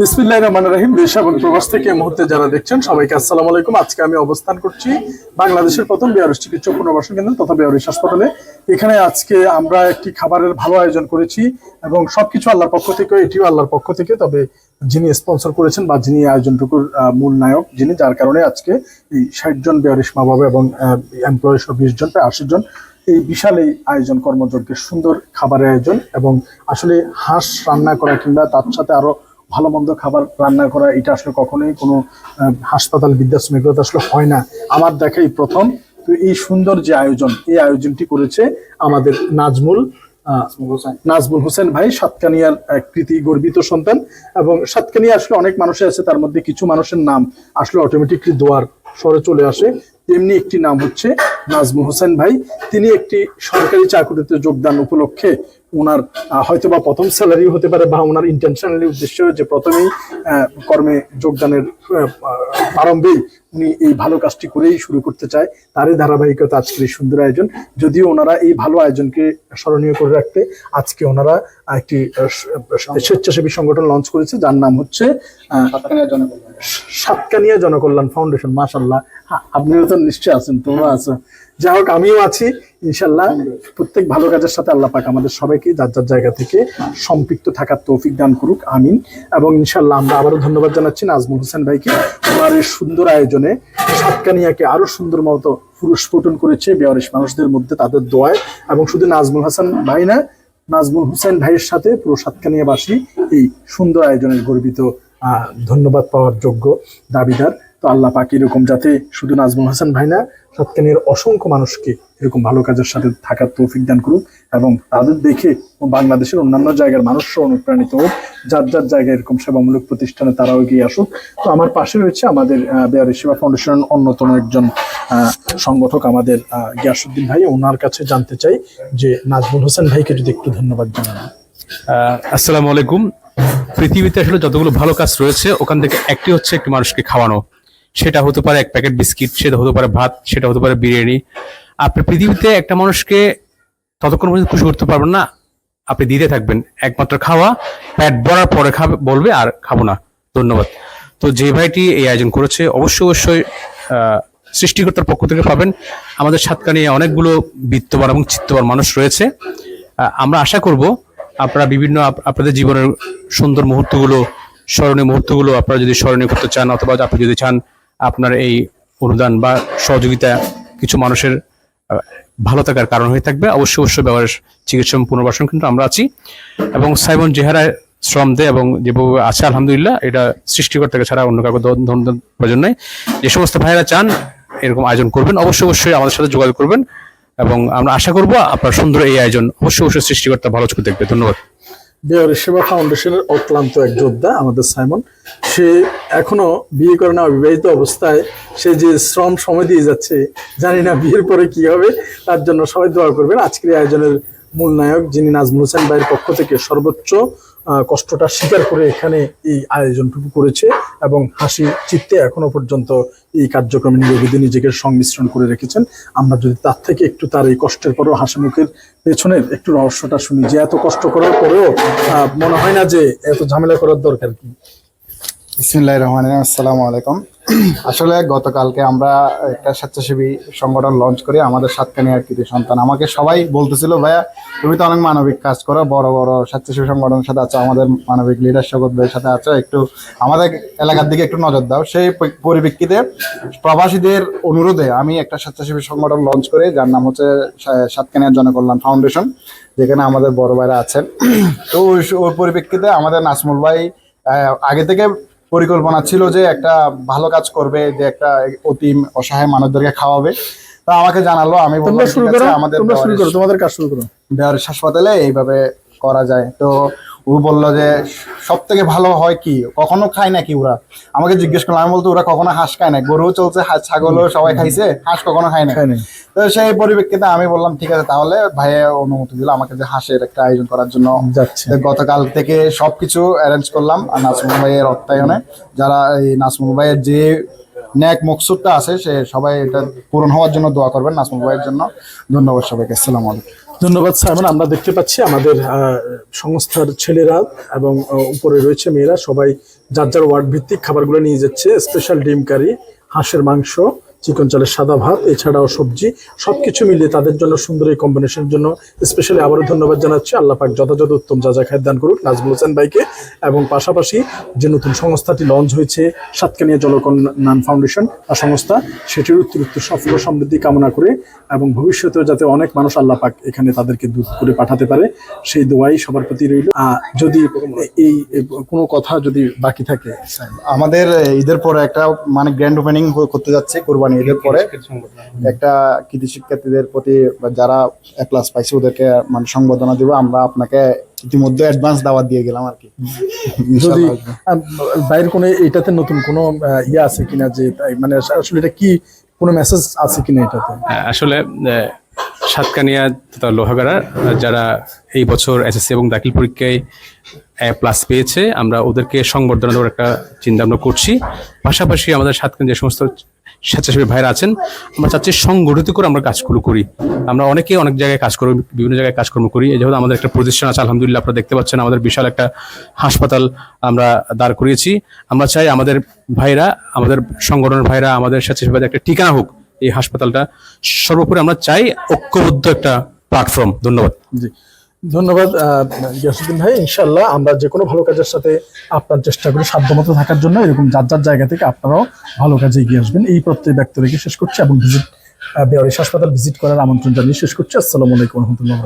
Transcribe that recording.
বিসমিল্লাহ মুহূর্তে যারা দেখছেন, সবাইকে আসসালামু আলাইকুম। আজকে আমি অবস্থান করছি বাংলাদেশের প্রথম পুনর্বাসন কেন্দ্র তথা বেয়ারিশ হাসপাতালে। এখানে আজকে আমরা একটি খাবারের ভালো আয়োজন করেছি এবং সবকিছু আল্লাহর পক্ষ থেকে, এটিও আল্লাহর পক্ষ থেকে। তবে যিনি স্পন্সর করেছেন বা যিনি আয়োজনটুকুর মূল নায়ক, যিনি যার কারণে আজকে এই ষাট জন বেয়ারিশ মা বাবা এবং এমপ্লয়ি সহ বিশ জন, প্রায় আশি জন এই বিশাল এই আয়োজন কর্মযজ্ঞের সুন্দর খাবারের আয়োজন এবং আসলে হাঁস রান্না করা কিংবা তার সাথে আরও ভালো মন্দ খাবার রান্না করা এটা আসলে কখনোই কোনো হাসপাতাল বৃদ্ধাশ্রম এগুলোতে আসলে হয় না। আমার দেখাই প্রথম তো এই সুন্দর যে আয়োজন এই আয়োজনটি করেছে আমাদের নাজমুল নাজমুল হোসেন। ভাই সাতকানিয়ার এক কৃতি গর্বিত সন্তান এবং সাতকানিয়া আসলে অনেক মানুষের আছে তার মধ্যে কিছু মানুষের নাম আসলে অটোমেটিকলি দোয়ার সরে চলে আসে। তেমনি একটি নাম হচ্ছে নাজমু হোসেন ভাই। তিনি একটি সরকারি চাকরিতে যোগদান উপলক্ষে ওনার হয়তো বা প্রথম স্যালারি হতে পারে বা ওনার ইন্টেনশনালি উদ্দেশ্য যে প্রথমেই কর্মে যোগদানের আহ, প্রারম্ভেই উনি এই ভালো কাজটি করেই শুরু করতে চায়। তারই ধারাবাহিকতা আজকের এই সুন্দর আয়োজন। যদিও ওনারা এই ভালো আয়োজনকে স্মরণীয় করে রাখতে আজকে ওনারা একটি স্বেচ্ছাসেবী সংগঠন লঞ্চ করেছে যার নাম হচ্ছে সাতকানিয়া জনকল্যাণ। ফাউন্ডেশন মাশাল্লাহ হ্যাঁ, আপনিও তো নিশ্চয় আছেন, তোমরা আছো। যাই হোক, আমিও আছি, ইনশাল্লাহ। প্রত্যেক ভালো কাজের সাথে আল্লাহ পাক আমাদের সবাইকে যার যার জায়গা থেকে সম্পৃক্ত থাকার তৌফিক দান করুক, আমিন। এবং ইনশাল্লাহ আমরা আবারও ধন্যবাদ জানাচ্ছি নাজমুল হোসেন ভাইকে। ওনার এই সুন্দর আয়োজনে সাতকানিয়াকে আরও সুন্দর মতো পুরস্ফুটন করেছে বেয়ারিশ মানুষদের মধ্যে তাদের দোয়ায়। এবং শুধু নাজমুল হাসান ভাই না, নাজমুল হোসেন ভাইয়ের সাথে পুরো সাতকানিয়াবাসী এই সুন্দর আয়োজনের গর্বিত ধন্যবাদ পাওয়ার যোগ্য দাবিদার। তো আল্লাহ পাক এরকম যাতে শুধু নাজমুল হাসান ভাই না সাতকানিয়ার অসংখ্য মানুষকে এরকম ভালো কাজের সাথে থাকার তৌফিক দান করুক এবং তাদের দেখে বাংলাদেশের অন্যান্য জায়গার মানুষও অনুপ্রাণিত হোক, যার যার জায়গায় এরকম সেবামূলক প্রতিষ্ঠানে তারাও এগিয়ে আসুক। তো আমার পাশে রয়েছে আমাদের বেয়ারি সেবা ফাউন্ডেশনের অন্যতম একজন সংগঠক আমাদের গিয়াসুদ্দিন ভাই। ওনার কাছে জানতে চাই যে নাজমুল হোসেন ভাইকে যদি একটু ধন্যবাদ জানান। আসসালামু আলাইকুম। পৃথিবীতে আসলে যতগুলো ভালো কাজ রয়েছে, ওখান থেকে একটি হচ্ছে একটি মানুষকে খাওয়ানো। সেটা হতে পারে এক প্যাকেট বিস্কিট, সেটা হতে পারে ভাত, সেটা হতে পারে বিরিয়ানি। আপনি পৃথিবীতে একটা মানুষকে ততক্ষণ পর্যন্ত খুশি করতে পারবেন না, আপনি দিতে থাকবেন। একমাত্র খাওয়া প্যাট ভরার পরে খাবে, বলবে আর খাব না। ধন্যবাদ। তো যে ভাইটি এই আয়োজন করেছে, অবশ্যই অবশ্যই সৃষ্টিকর্তার পক্ষ থেকে পাবেন। আমাদের সাতকানিয়ে অনেকগুলো বিত্তবান এবং চিত্তবান মানুষ রয়েছে। আমরা আশা করব আপনারা বিভিন্ন আপ- আপনাদের জীবনের সুন্দর মুহূর্তগুলো, স্মরণীয় মুহূর্তগুলো আপনারা যদি স্মরণীয় করতে চান অথবা আপনি যদি চান আপনার এই অনুদান বা সহযোগিতা কিছু মানুষের ভালো থাকার কারণ হয়ে থাকবে। অবশ্যই অবশ্যই ব্যবহার চিকিৎসা পুনর্বাসন কিন্তু আমরা আছি। এবং সাইমন জেহারায় শ্রম দেয় এবং যেভাবে আছে, আলহামদুলিল্লাহ, এটা সৃষ্টিকর্তাকে ছাড়া অন্য কাউকে প্রয়োজন নেই। যে সমস্ত ভাইয়েরা চান, এরকম আয়োজন করবেন। অবশ্যই অবশ্যই আমাদের সাথে যোগাযোগ করবেন। এবং আমরা আশা করব আপনার সুন্দর এই আয়োজন অবশ্যই অবশ্যই সৃষ্টিকর্তা ভালো চোখে দেখবে। ধন্যবাদ। বেয়ারি সেবা ফাউন্ডেশনের অক্লান্ত এক যোদ্ধা আমাদের সাইমন। সে এখনও বিয়ে করে না, অবিবাহিত অবস্থায়। সে যে শ্রম সময় দিয়ে যাচ্ছে, জানি না বিয়ের পরে কি হবে। তার জন্য সবাই দোয়া করবেন। আজকের আয়োজনের মূল নায়ক যিনি নাজমুল হোসেন ভাইয়ের পক্ষ থেকে সর্বোচ্চ কষ্টটা স্বীকার করে এখানে এই আয়োজনটুকু করেছে এবং হাসি চিত্তে এখনও পর্যন্ত এই কার্যক্রমে নিয়োজিত নিজেকে সংমিশ্রণ করে রেখেছেন। আমরা যদি তার থেকে একটু তার এই কষ্টের পরেও হাসি মুখের পেছনের একটু রহস্যটা শুনি যে এত কষ্ট করার পরেও মনে হয় না যে এত ঝামেলা করার দরকার কি? বিসমিল্লাহ রহমান আসসালামু আলাইকুম। আসলে গতকালকে আমরা একটা স্বেচ্ছাসেবী সংগঠন লঞ্চ করি, আমাদের সাতখানি আর কৃতি সন্তান। আমাকে সবাই বলতেছিল, ভাইয়া, তুমি তো অনেক মানবিক কাজ করো, বড় বড় স্বেচ্ছাসেবী সংগঠনের সাথে আছো, আমাদের মানবিক লিডার শগতের সাথে আছো, একটু আমাদের এলাকার দিকে একটু নজর দাও। সেই পরিপ্রেক্ষিতে প্রবাসীদের অনুরোধে আমি একটা স্বেচ্ছাসেবী সংগঠন লঞ্চ করি, যার নাম হচ্ছে সা- সাতকানিয়া জনকল্যাণ ফাউন্ডেশন, যেখানে আমাদের বড় ভাইরা আছেন। তো ওই পরিপ্রেক্ষিতে আমাদের নাসমুল ভাই আগে থেকে পরিকল্পনা ছিল যে একটা ভালো কাজ করবে যে একটা অতি অসহায় মানুষদেরকে খাওয়াবে। তা আমাকে জানালো আমি তোমরা বললাম শুরু করো আমাদের তোমরা শুরু করো তোমাদের কাজ শুরু করো। বেওয়ারিশ হাসপাতালে এইভাবে করা যায়। তো ও বলল যে সব থেকে ভালো হয় কি? কখনো খায় নাকি ওরা? আমাকে জিজ্ঞেস করলাম আমি বলতো ওরা কখনো হাঁস খায় না। গরু চলছে হাঁস ছাগলও সবাই খাইছে হাঁস কখনো খায় না। তো সেই পরিপ্রেক্ষিতে আমি বললাম ঠিক আছে তাহলে ভাইয়া অনুমতি দিল আমাকে যে হাঁসের একটা আয়োজন করার জন্য। যাচ্ছে। গতকাল থেকে সবকিছু অ্যারেঞ্জ করলাম আর নাসমুল ভাইয়ের অর্থায়নে। যারা এই নাসমুল ভাইয়ের যে ন্যাক মকসুদটা আছে সে সবাই এটা পূরণ হওয়ার জন্য দোয়া করবেন নাসমুল ভাইয়ের জন্য। ধন্যবাদ সবাইকে আসসালামু আলাইকুম। ধন্যবাদ, সাইমন। আমরা দেখতে পাচ্ছি আমাদের সংস্থার ছেলেরা এবং উপরে রয়েছে মেয়েরা। সবাই যার যার ওয়ার্ড ভিত্তিক খাবারগুলো নিয়ে যাচ্ছে। স্পেশাল ডিম কারি, হাঁসের মাংস চিকন চালের সাদা ভাত, এছাড়াও সবজি, সবকিছু মিলিয়ে তাদের জন্য সুন্দর এই কম্বিনেশনের জন্য স্পেশালি আবারও ধন্যবাদ জানাচ্ছি। আল্লাহ পাক যথাযথ উত্তম যা যা খাদ্য দান করুক, নাজমুল হোসেন ভাইকে। এবং পাশাপাশি যে নতুন সংস্থাটি লঞ্চ হয়েছে, সাতকানিয়া জলকন্যান ফাউন্ডেশন আর সংস্থা, সেটির উত্তর উত্তর সফল সমৃদ্ধি কামনা করে এবং ভবিষ্যতেও যাতে অনেক মানুষ আল্লাহ পাক এখানে তাদেরকে দূত করে পাঠাতে পারে, সেই দোয়াই সবার প্রতি রইল। যদি এই এই কোনো কথা যদি বাকি থাকে, আমাদের ঈদের পরে একটা মানে গ্র্যান্ড ওপেনিং করতে যাচ্ছে, কোরবানি ঈদের পরে একটা কৃতি শিক্ষার্থীদের প্রতি যারা এ প্লাস পাইছে ওদেরকে মানে সংবর্ধনা দিব আমরা আপনাকে ইতিমধ্যে অ্যাডভান্স দাওয়াত দিয়ে গেলাম আর কি। যদি বাইরের কোনো এটাতে নতুন কোনো ইয়ে আছে কিনা যে মানে আসলে এটা কি কোনো মেসেজ আছে কিনা এটাতে? হ্যাঁ, আসলে সাতকানিয়া তথা লোহাগাড়া যারা এই বছর এসএসসি এবং দাখিল পরীক্ষায় প্লাস পেয়েছে আমরা ওদেরকে সংবর্ধনা দেওয়ার একটা চিন্তা ভাবনা করছি। পাশাপাশি আমাদের সাতকানিয়া যে সমস্ত স্বেচ্ছাসেবী ভাইরা আছেন, আমরা চাচ্ছি সংগঠিত করে আমরা কাজগুলো করি। আমরা অনেকে অনেক জায়গায় কাজ করি, বিভিন্ন জায়গায় কাজকর্ম করি। এই যেহেতু আমাদের একটা প্রতিষ্ঠান আছে, আলহামদুলিল্লাহ আপনারা দেখতে পাচ্ছেন, আমাদের বিশাল একটা হাসপাতাল আমরা দাঁড় করিয়েছি। আমরা চাই আমাদের ভাইরা, আমাদের সংগঠনের ভাইরা, আমাদের স্বেচ্ছাসেবী একটা ঠিকানা হোক এই হাসপাতালটা। সর্বোপরি আমরা চাই ঐক্যবদ্ধ একটা প্ল্যাটফর্ম। ধন্যবাদ। জি। ধন্যবাদ গিয়াসুদ্দিন ভাই। ইনশাল্লাহ আমরা যে কোনো ভালো কাজের সাথে আপনার চেষ্টা করি সাধ্যমতো থাকার জন্য। এরকম যার যার জায়গা থেকে আপনারাও ভালো কাজে এগিয়ে আসবেন। এই প্রত্যয় ব্যক্ত রেখে শেষ করছি এবং ভিজিট বেয়ারিশ হাসপাতাল ভিজিট করার আমন্ত্রণ জানিয়ে শেষ করছি। আসসালামু আলাইকুম রহমতুল্লাহ